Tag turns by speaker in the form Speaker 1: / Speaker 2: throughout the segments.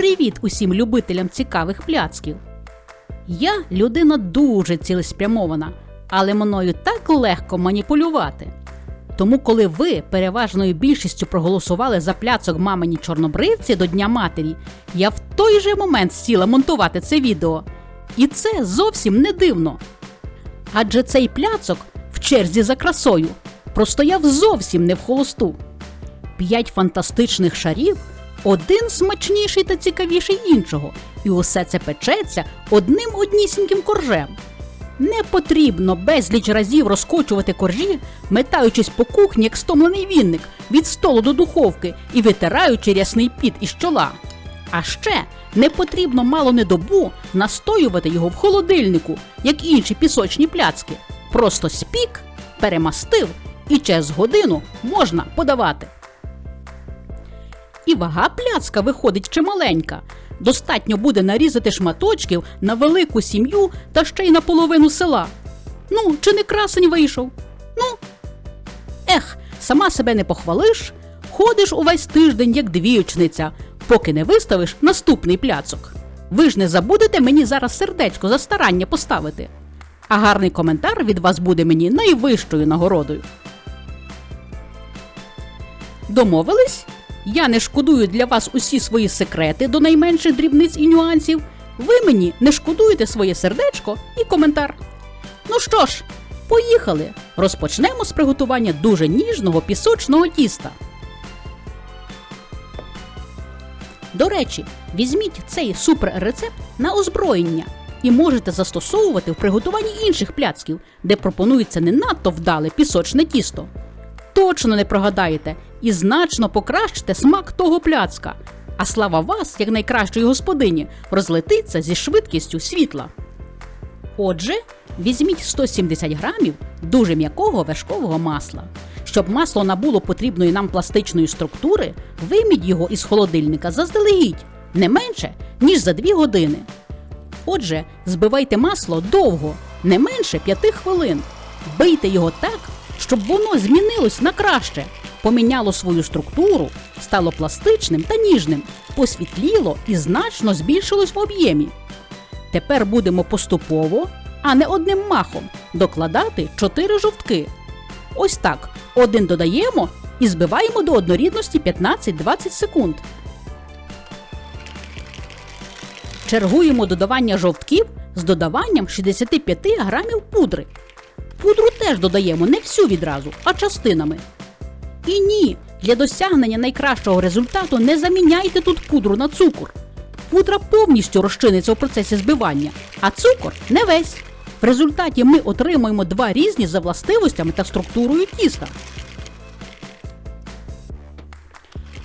Speaker 1: Привіт усім любителям цікавих пляцків. Я людина дуже цілеспрямована, але мною так легко маніпулювати. Тому, коли ви переважною більшістю проголосували за пляцок мамині чорнобривці до Дня матері, я в той же момент сіла монтувати це відео. І це зовсім не дивно. Адже цей пляцок в черзі за красою простояв зовсім не в холосту. П'ять фантастичних шарів, один смачніший та цікавіший іншого, і усе це печеться одним однісіньким коржем. Не потрібно безліч разів розкочувати коржі, метаючись по кухні, як стомлений вінник, від столу до духовки і витираючи рясний піт із чола. А ще не потрібно мало не добу настоювати його в холодильнику, як інші пісочні пляцки. Просто спік, перемастив і через годину можна подавати. І вага пляцка виходить чималенька. Достатньо буде нарізати шматочків на велику сім'ю та ще й на половину села. Ну, чи не красень вийшов? Ну. Ех, сама себе не похвалиш, ходиш увесь тиждень, як двіючниця, поки не виставиш наступний пляцок. Ви ж не забудете мені зараз сердечко за старання поставити. А гарний коментар від вас буде мені найвищою нагородою. Домовились? Я не шкодую для вас усі свої секрети до найменших дрібниць і нюансів. Ви мені не шкодуєте своє сердечко і коментар. Ну що ж, поїхали! Розпочнемо з приготування дуже ніжного пісочного тіста. До речі, візьміть цей суперрецепт на озброєння і можете застосовувати в приготуванні інших пляцків, де пропонується не надто вдале пісочне тісто. Точно не прогадаєте і значно покращите смак того пляцка. А слава вас, як найкращої господині, розлетиться зі швидкістю світла. Отже, візьміть 170 грамів дуже м'якого вершкового масла. Щоб масло набуло потрібної нам пластичної структури, вийміть його із холодильника заздалегідь не менше, ніж за 2 години. Отже, збивайте масло довго, не менше 5 хвилин. Бийте його так, щоб воно змінилось на краще, поміняло свою структуру, стало пластичним та ніжним, посвітліло і значно збільшилось в об'ємі. Тепер будемо поступово, а не одним махом, докладати 4 жовтки. Ось так. Один додаємо і збиваємо до однорідності 15-20 секунд. Чергуємо додавання жовтків з додаванням 65 грамів пудри. Пудру теж додаємо не всю відразу, а частинами. І ні, для досягнення найкращого результату не заміняйте тут пудру на цукор. Пудра повністю розчиниться у процесі збивання, а цукор не весь. В результаті ми отримуємо два різні за властивостями та структурою тіста.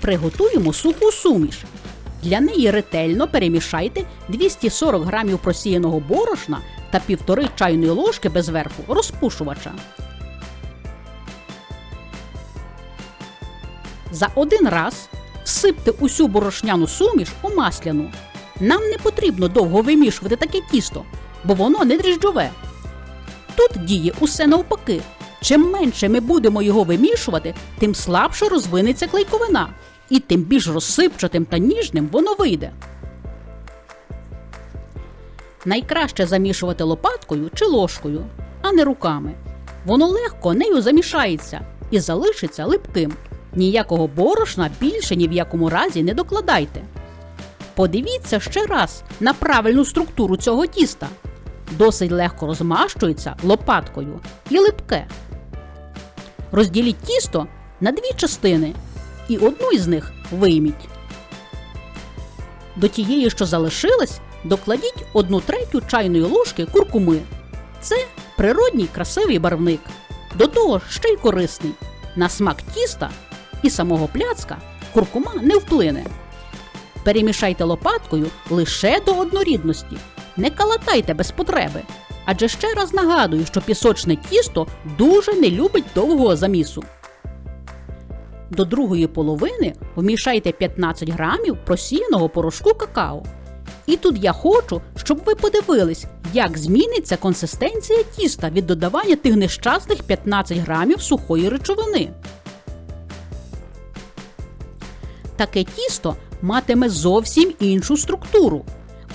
Speaker 1: Приготуємо суху суміш. Для неї ретельно перемішайте 240 грамів просіяного борошна та півтори чайної ложки без верху розпушувача. За один раз всипте усю борошняну суміш у масляну. Нам не потрібно довго вимішувати таке тісто, бо воно не дріжджове. Тут діє усе навпаки. Чим менше ми будемо його вимішувати, тим слабше розвинеться клейковина, і тим більш розсипчатим та ніжним воно вийде. Найкраще замішувати лопаткою чи ложкою, а не руками. Воно легко нею замішається і залишиться липким. Ніякого борошна більше ні в якому разі не докладайте. Подивіться ще раз на правильну структуру цього тіста. Досить легко розмащується лопаткою і липке. Розділіть тісто на дві частини і одну із них вийміть. До тієї, що залишилась, докладіть одну третю чайної ложки куркуми. Це природній красивий барвник. До того ще й корисний. На смак тіста і самого пляцка куркума не вплине. Перемішайте лопаткою лише до однорідності. Не калатайте без потреби. Адже ще раз нагадую, що пісочне тісто дуже не любить довгого замісу. До другої половини вмішайте 15 грамів просіяного порошку какао. І тут я хочу, щоб ви подивились, як зміниться консистенція тіста від додавання тих нещасних 15 грамів сухої речовини. Таке тісто матиме зовсім іншу структуру.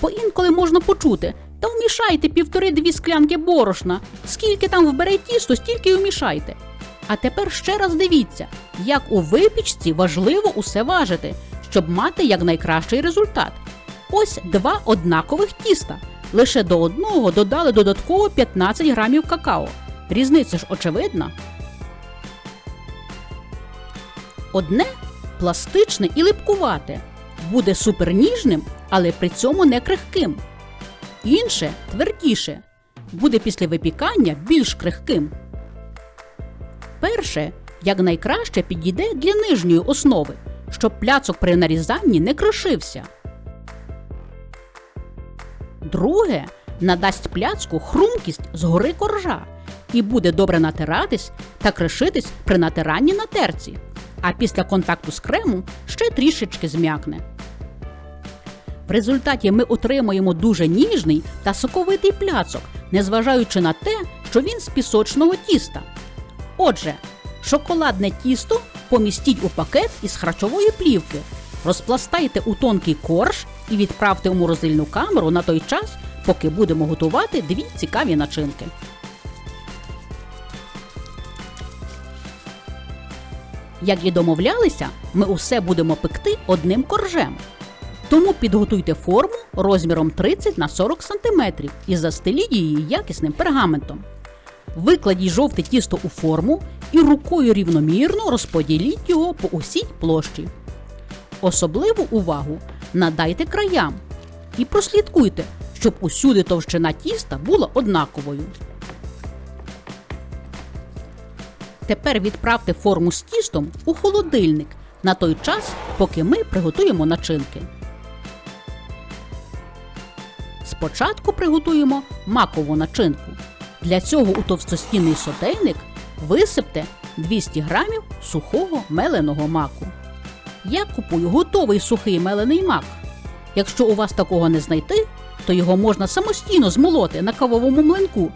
Speaker 1: Бо інколи можна почути, та вмішайте півтори-дві склянки борошна. Скільки там вбере тісто, стільки й вмішайте. А тепер ще раз дивіться, як у випічці важливо усе важити, щоб мати якнайкращий результат. Ось два однакових тіста. Лише до одного додали додатково 15 грамів какао. Різниця ж очевидна. Одне пластичне і липкувате, буде суперніжним, але при цьому не крихким. Інше твердіше, буде після випікання більш крихким. Перше якнайкраще підійде для нижньої основи, щоб пляцок при нарізанні не крошився. Друге надасть пляцку хрумкість згори коржа і буде добре натиратись та кришитись при натиранні на терці, а після контакту з кремом ще трішечки зм'якне. В результаті ми отримуємо дуже ніжний та соковитий пляцок, незважаючи на те, що він з пісочного тіста. Отже, шоколадне тісто помістіть у пакет із харчової плівки, розпластайте у тонкий корж і відправте у морозильну камеру на той час, поки будемо готувати дві цікаві начинки. Як і домовлялися, ми усе будемо пекти одним коржем. Тому підготуйте форму розміром 30 на 40 см і застеліть її якісним пергаментом. Викладіть жовте тісто у форму і рукою рівномірно розподіліть його по усій площі. Особливу увагу надайте краям і прослідкуйте, щоб усюди товщина тіста була однаковою. Тепер відправте форму з тістом у холодильник на той час, поки ми приготуємо начинки. Спочатку приготуємо макову начинку. Для цього у товстостінний сотейник висипте 200 грамів сухого меленого маку. Я купую готовий сухий мелений мак. Якщо у вас такого не знайти, то його можна самостійно змолоти на кавовому млинку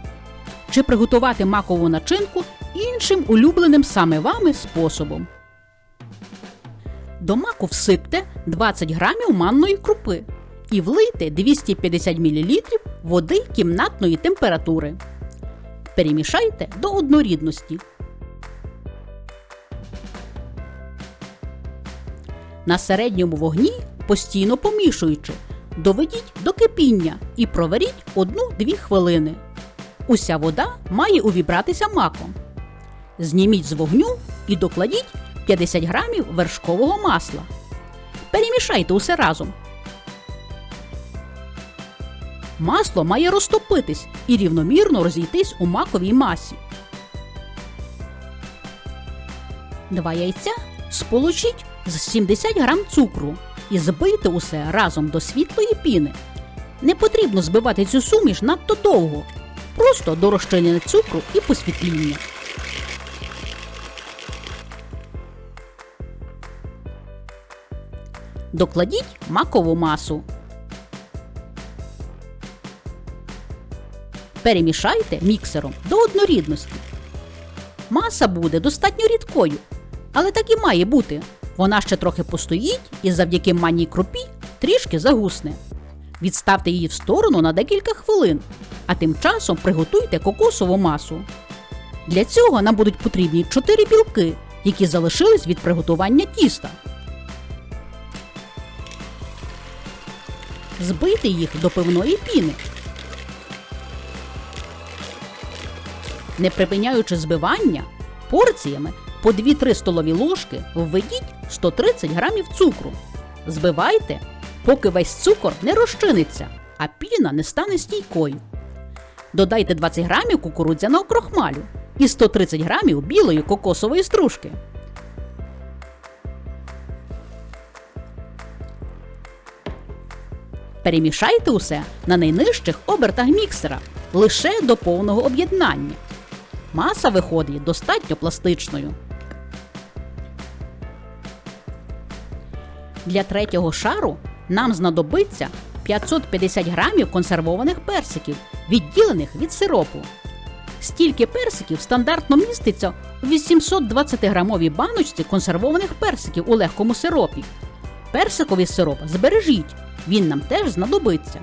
Speaker 1: чи приготувати макову начинку іншим улюбленим саме вами способом. До маку всипте 20 грамів манної крупи і влийте 250 мл води кімнатної температури. Перемішайте до однорідності. На середньому вогні, постійно помішуючи, доведіть до кипіння і проваріть 1-2 хвилини. Уся вода має увібратися маком. Зніміть з вогню і докладіть 50 грамів вершкового масла. Перемішайте усе разом. Масло має розтопитись і рівномірно розійтись у маковій масі. Два яйця сполучіть з 70 грам цукру і збийте усе разом до світлої піни. Не потрібно збивати цю суміш надто довго, просто до розчинення цукру і посвітління. Докладіть макову масу. Перемішайте міксером до однорідності. Маса буде достатньо рідкою, але так і має бути. Вона ще трохи постоїть і завдяки манній крупі трішки загусне. Відставте її в сторону на декілька хвилин, а тим часом приготуйте кокосову масу. Для цього нам будуть потрібні 4 білки, які залишились від приготування тіста. Збийте їх до пивної піни. Не припиняючи збивання, порціями по 2-3 столові ложки введіть 130 грамів цукру. Збивайте, поки весь цукор не розчиниться, а піна не стане стійкою. Додайте 20 грамів кукурудзяного крохмалю і 130 грамів білої кокосової стружки. Перемішайте усе на найнижчих обертах міксера лише до повного об'єднання. Маса виходить достатньо пластичною. Для третього шару нам знадобиться 550 грамів консервованих персиків, відділених від сиропу. Стільки персиків стандартно міститься у 820 грамовій баночці консервованих персиків у легкому сиропі. Персиковий сироп збережіть, він нам теж знадобиться.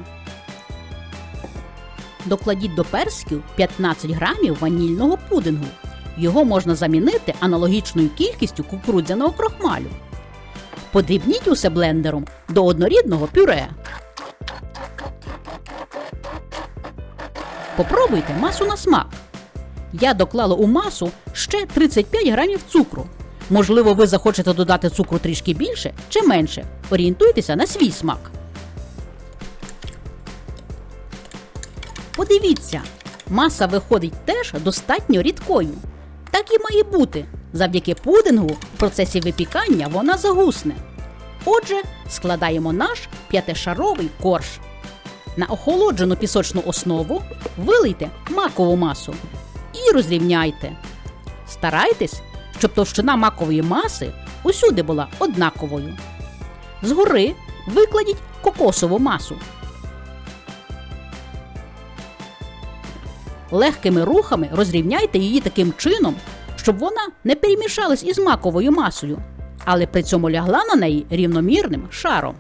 Speaker 1: Докладіть до персиків 15 грамів ванільного пудингу. Його можна замінити аналогічною кількістю кукурудзяного крохмалю. Подрібніть усе блендером до однорідного пюре. Попробуйте масу на смак. Я доклала у масу ще 35 грамів цукру. Можливо, ви захочете додати цукру трішки більше чи менше. Орієнтуйтеся на свій смак. Подивіться, маса виходить теж достатньо рідкою. Так і має бути. Завдяки пудингу в процесі випікання вона загусне. Отже, складаємо наш п'ятишаровий корж. На охолоджену пісочну основу вилийте макову масу і розрівняйте. Старайтесь, щоб товщина макової маси усюди була однаковою. Згори викладіть кокосову масу. Легкими рухами розрівняйте її таким чином, щоб вона не перемішалась із маковою масою, але при цьому лягла на неї рівномірним шаром.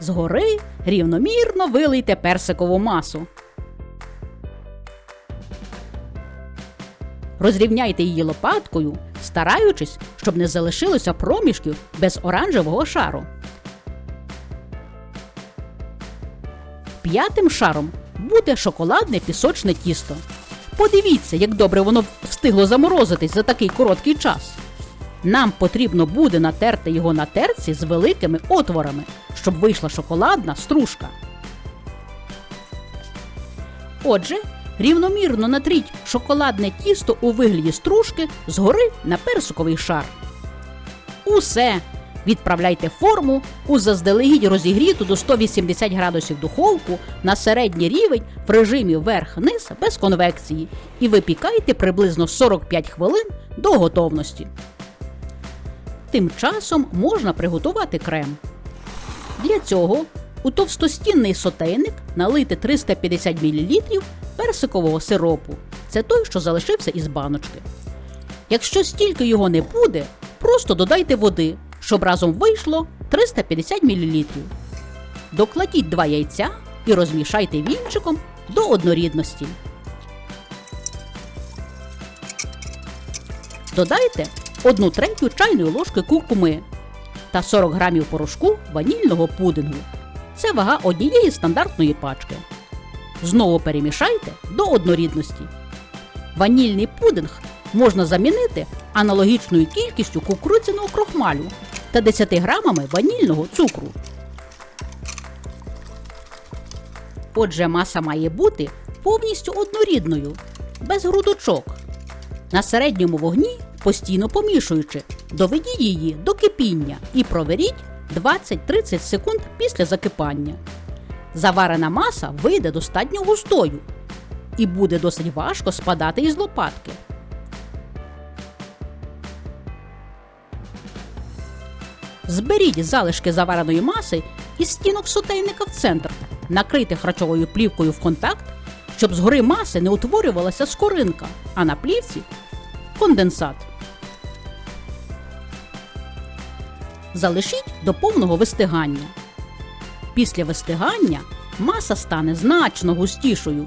Speaker 1: Згори рівномірно вилийте персикову масу. Розрівняйте її лопаткою, стараючись, щоб не залишилося проміжків без оранжевого шару. П'ятим шаром буде шоколадне пісочне тісто. Подивіться, як добре воно встигло заморозитись за такий короткий час. Нам потрібно буде натерти його на терці з великими отворами, щоб вийшла шоколадна стружка. Отже, рівномірно натріть шоколадне тісто у вигляді стружки згори на персиковий шар. Усе. Відправляйте форму у заздалегідь розігріту до 180 градусів духовку на середній рівень в режимі верх-низ без конвекції і випікайте приблизно 45 хвилин до готовності. Тим часом можна приготувати крем. Для цього у товстостінний сотейник налийте 350 мл персикового сиропу. Це той, що залишився із баночки. Якщо стільки його не буде, просто додайте води, щоб разом вийшло 350 мл. Докладіть два яйця і розмішайте вінчиком до однорідності. Додайте 1 третю чайної ложки куркуми та 40 грамів порошку ванільного пудингу. Це вага однієї стандартної пачки. Знову перемішайте до однорідності. Ванільний пудинг можна замінити аналогічною кількістю кукурудзяного крохмалю та 10 грамами ванільного цукру. Отже, маса має бути повністю однорідною, без грудочок. На середньому вогні, постійно помішуючи, доведіть її до кипіння і проверіть 20-30 секунд після закипання. Заварена маса вийде достатньо густою і буде досить важко спадати із лопатки. Зберіть залишки завареної маси із стінок сотейника в центр, накрийте харчовою плівкою в контакт, щоб згори маси не утворювалася скоринка, а на плівці конденсат. Залишіть до повного вистигання. Після вистигання маса стане значно густішою.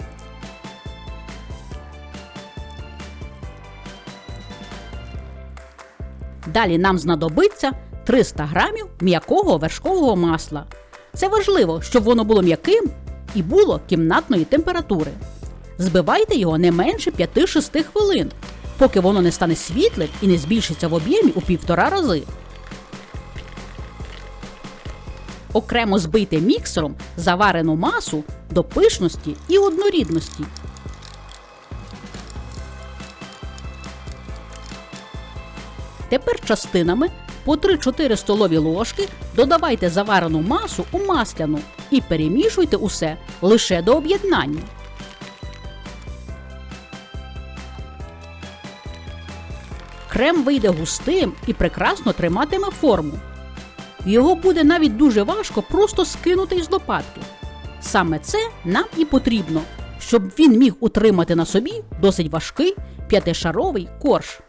Speaker 1: Далі нам знадобиться 300 грамів м'якого вершкового масла. Це важливо, щоб воно було м'яким і було кімнатної температури. Збивайте його не менше 5-6 хвилин, поки воно не стане світлим і не збільшиться в об'ємі у півтора рази. Окремо збийте міксером заварену масу до пишності і однорідності. Тепер частинами по 3-4 столові ложки додавайте заварену масу у масляну і перемішуйте усе лише до об'єднання. Крем вийде густим і прекрасно триматиме форму. Його буде навіть дуже важко просто скинути із лопатки. Саме це нам і потрібно, щоб він міг утримати на собі досить важкий п'ятишаровий корж.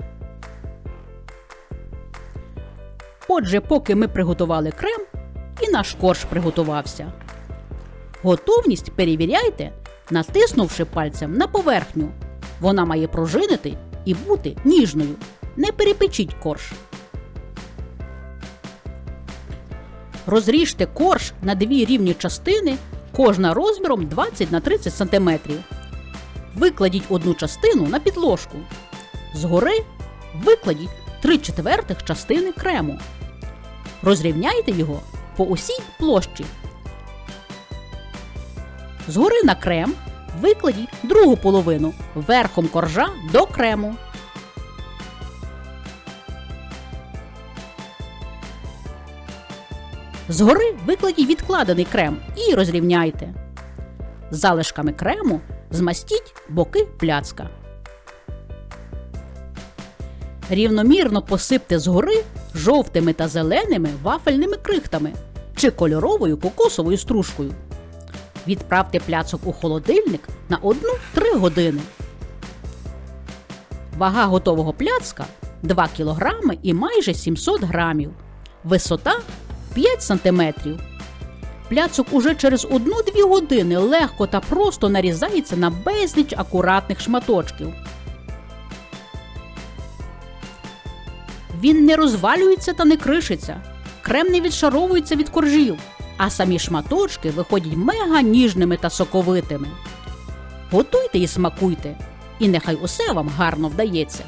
Speaker 1: Отже, поки ми приготували крем, і наш корж приготувався. Готовність перевіряйте, натиснувши пальцем на поверхню. Вона має пружинити і бути ніжною. Не перепечіть корж. Розріжте корж на дві рівні частини, кожна розміром 20 на 30 см. Викладіть одну частину на підложку. Згори викладіть 3 четвертих частини крему. Розрівняйте його по усій площі. Згори на крем викладіть другу половину верхом коржа до крему. Згори викладіть відкладений крем і розрівняйте. Залишками крему змастіть боки пляцка. Рівномірно посипте згори жовтими та зеленими вафельними крихтами чи кольоровою кокосовою стружкою. Відправте пляцок у холодильник на 1-3 години. Вага готового пляцка 2 кг і майже 700 грамів. Висота 5 см. Пляцок уже через 1-2 години легко та просто нарізається на безліч акуратних шматочків. Він не розвалюється та не кришиться. Крем не відшаровується від коржів, а самі шматочки виходять мега ніжними та соковитими. Готуйте і смакуйте, і нехай усе вам гарно вдається.